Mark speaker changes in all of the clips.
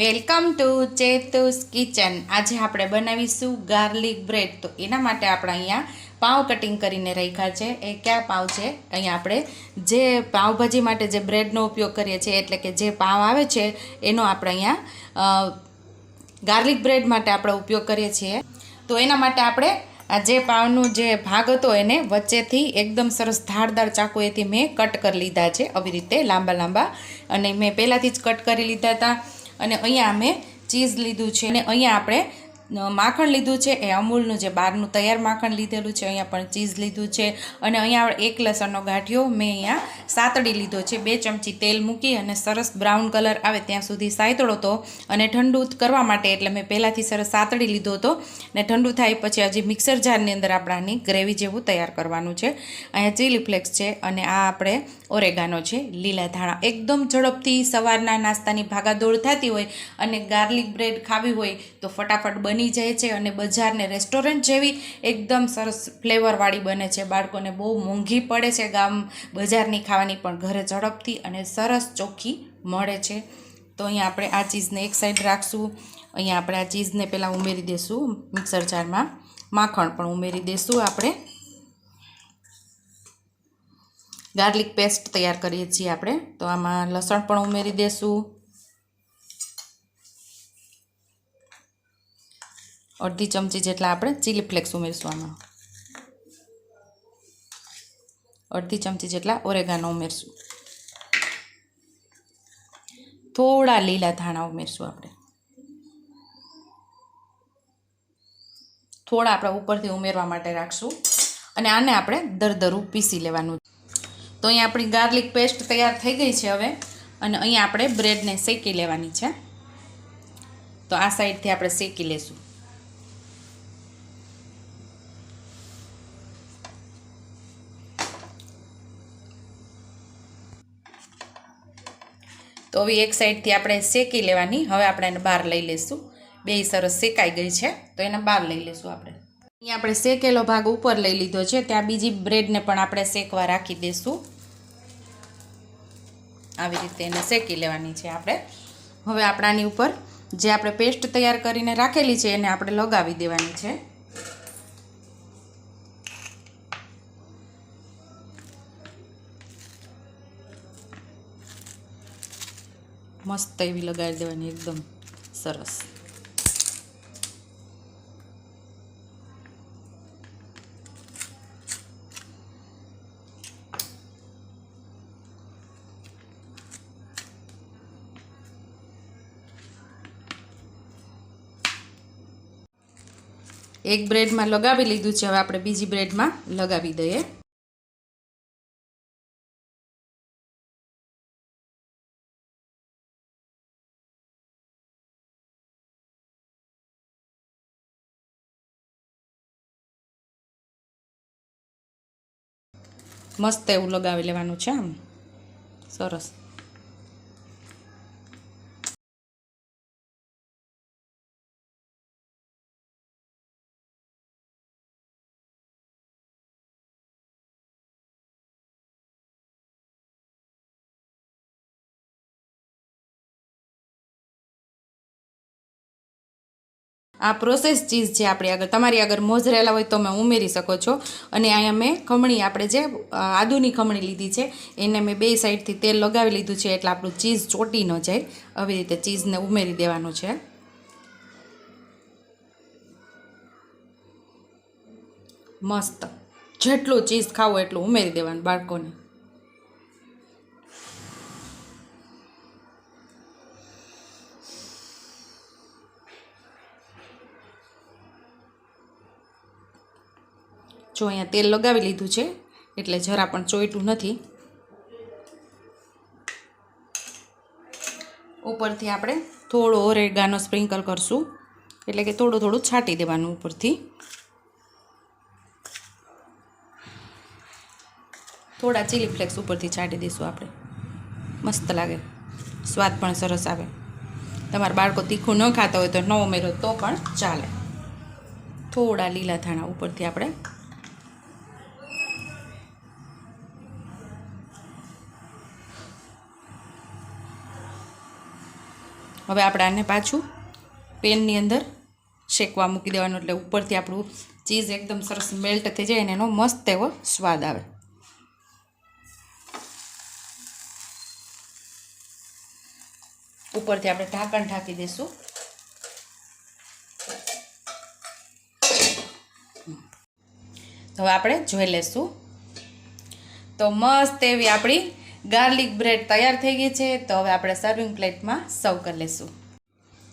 Speaker 1: Welcome to ચેતુસ kitchen. આજે આપણે બનાવીશું ગાર્લિક બ્રેડ. તો એના માટે આપણે અહીંયા પાઉં કટિંગ કરીને રાખ્યા છે. એ કયા પાઉં છે? અહીંયા આપણે જે પાવભાજી માટે જે બ્રેડનો ઉપયોગ કરીએ છીએ, એટલે કે જે પાઉં આવે છે, એનો આપણે અહીંયા ગાર્લિક બ્રેડ માટે આપણે ઉપયોગ કરીએ છીએ. તો એના માટે આપણે આ જે પાઉંનો જે ભાગ હતો એને વચ્ચેથી એકદમ સરસ ધારદાર ચાકુએથી મેં કટ કરી લીધા છે. આવી રીતે લાંબા લાંબા. અને મેં પહેલાંથી જ કટ કરી લીધા હતા. અને અહીંયા મેં ચીઝ લીધું છે. અને અહીંયા આપણે માખણ લીધું છે, એ અમૂલનું જે બહારનું તૈયાર માખણ લીધેલું છે, અહીંયા પણ ચીઝ લીધું છે અને અહીંયા એક લસણનો ગાંઠિયો મેં અહીંયા સાતડી લીધો છે, બે ચમચી તેલ મૂકી અને સરસ બ્રાઉન કલર આવે ત્યાં સુધી સાયતળો હતો અને ઠંડુ કરવા માટે એટલે મેં પહેલાંથી સરસ સાતડી લીધો હતો ને ઠંડુ થાય પછી હજી મિક્સર જારની અંદર આપણાની ગ્રેવી જેવું તૈયાર કરવાનું છે. અહીંયા ચીલી ફ્લેક્સ છે અને આ આપણે ઓરેગાનો છે, લીલા ધાણા. એકદમ ઝડપથી સવારના નાસ્તાની ભાગાદોડ થતી હોય અને ગાર્લિક બ્રેડ ખાવી હોય તો ફટાફટ બની જાય છે અને બજારને રેસ્ટોરન્ટ જેવી એકદમ સરસ ફ્લેવરવાળી બને છે. બાળકોને બહુ મોંઘી પડે છે ગામ બજારની ખાવાની, પણ ઘરે ઝડપથી અને સરસ ચોખ્ખી મળે છે. તો અહીંયા આપણે આ ચીઝને એક સાઈડ રાખશું. અહીંયા આપણે આ ચીઝને પહેલાં ઉમેરી દઈશું મિક્સર જારમાં. માખણ પણ ઉમેરી દઈશું આપણે. ગાર્લિક પેસ્ટ તૈયાર કરીએ છીએ આપણે. તો આમાં લસણ પણ ઉમેરી દઈશું અડધી ચમચી જેટલા આપણે ચીલી ફ્લેક્સ ઉમેરવાના અડધી ચમચી જેટલા ઓરેગાનો ઉમેરશું. થોડા લીલા ધાણા ઉમેરશું આપણે. થોડા આપણે ઉપરથી ઉમેરવા માટે રાખશું. અને આને આપણે દરદરું પીસી લેવાનું. તો અહીંયા આપણી ગાર્લિક પેસ્ટ તૈયાર થઈ ગઈ છે હવે. અને અહીંયા આપણે બ્રેડને શેકી લેવાની છે. તો આ સાઈડથી આપણે શેકી લેશું. તો હવે એક સાઈડથી આપણે શેકી લેવાની. હવે આપણે એને બહાર લઈ લઈશું બે સરસ શેકાઈ ગઈ છે. તો એને બહાર લઈ લઈશું આપણે. અહીંયા આપણે શેકેલો ભાગ ઉપર લઈ લીધો છે. ત્યાં બીજી બ્રેડને પણ આપણે શેકવા રાખી દઈશું આવી રીતે એને શેકી લેવાની છે આપણે. હવે આપણાની ઉપર જે આપણે પેસ્ટ તૈયાર કરીને રાખેલી છે એને આપણે લગાવી દેવાની છે. મસ્ત એવી લગાવી દેવાની એકદમ સરસ એક બ્રેડમાં લગાવી લીધું છે, હવે આપણે બીજી બ્રેડમાં લગાવી દઈએ. મસ્ત એવું લગાવી લેવાનું છે આમ. સરસ. આ પ્રોસેસ ચીઝ છે આપણી આગળ. તમારી આગળ મોજરેલા હોય તો તમે ઉમેરી શકો છો. અને અહીંયા મેં ખમણી, આપણે જે આદુની ખમણી લીધી છે, એને મેં બે સાઈડથી તેલ લગાવી લીધું છે એટલે આપણું ચીઝ ચોટી ન જાય. આવી રીતે ચીઝને ઉમેરી દેવાનું છે. મસ્ત. જેટલું ચીઝ ખાવો એટલું ઉમેરી દેવાનું બાળકોને. જો અહીંયા તેલ લગાવી લીધું છે, એટલે જરા પણ ચોઈટું નથી. ઉપરથી આપણે થોડો ઓરેગાનો સ્પ્રિંકલ કરશું. એટલે કે થોડું થોડું છાંટી દેવાનું ઉપરથી. થોડા ચીલી ફ્લેક્સ ઉપરથી છાંટી દઈશું આપણે. મસ્ત લાગે. સ્વાદ પણ સરસ આવે. તમારા બાળકો તીખું ન ખાતા હોય તો ન ઉમેરો તો પણ ચાલે. થોડા લીલા ધાણા ઉપરથી આપણે હવે આપણે આને પાછું પેનની અંદર શેકવા મૂકી દેવાનું એટલે ઉપરથી આપણું ચીઝ એકદમ સરસ મેલ્ટ થઈ જાય અને એનો મસ્ત એવો સ્વાદ આવે. ઉપરથી આપણે ઢાંકણ ઢાંકી દઈશું. તો હવે આપણે જોઈ લઈશું. તો મસ્ત એવી આપણી ગાર્લિક બ્રેડ તૈયાર થઈ ગઈ છે, તો હવે આપણે સર્વિંગ પ્લેટમાં સર્વ કરી લઈશું.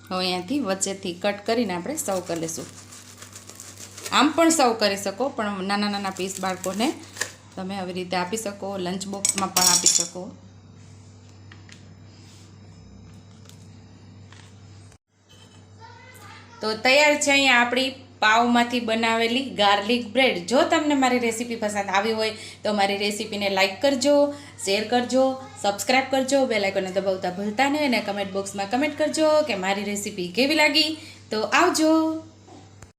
Speaker 1: હવે અહીંયાથી વચ્ચેથી કટ કરીને આપણે સર્વ કરી લઈશું. આમ પણ સર્વ કરી શકો, પણ નાના નાના પીસ બાળકોને તમે આવી રીતે આપી શકો લંચ બોક્સમાં પણ આપી શકો. તો તૈયાર છે અહીંયા આપણી પાવમાંથી બનાવેલી ગાર્લિક બ્રેડ. જો તમને મારી રેસીપી પસંદ આવી હોય, તો મારી રેસીપીને લાઇક કરજો, શેર કરજો સબસ્ક્રાઈબ કરજો બેલાઇકોને દબાવતા ભૂલતા નહીં અને કમેન્ટ બોક્સમાં કમેન્ટ કરજો કે મારી રેસીપી કેવી લાગી. તો આવજો.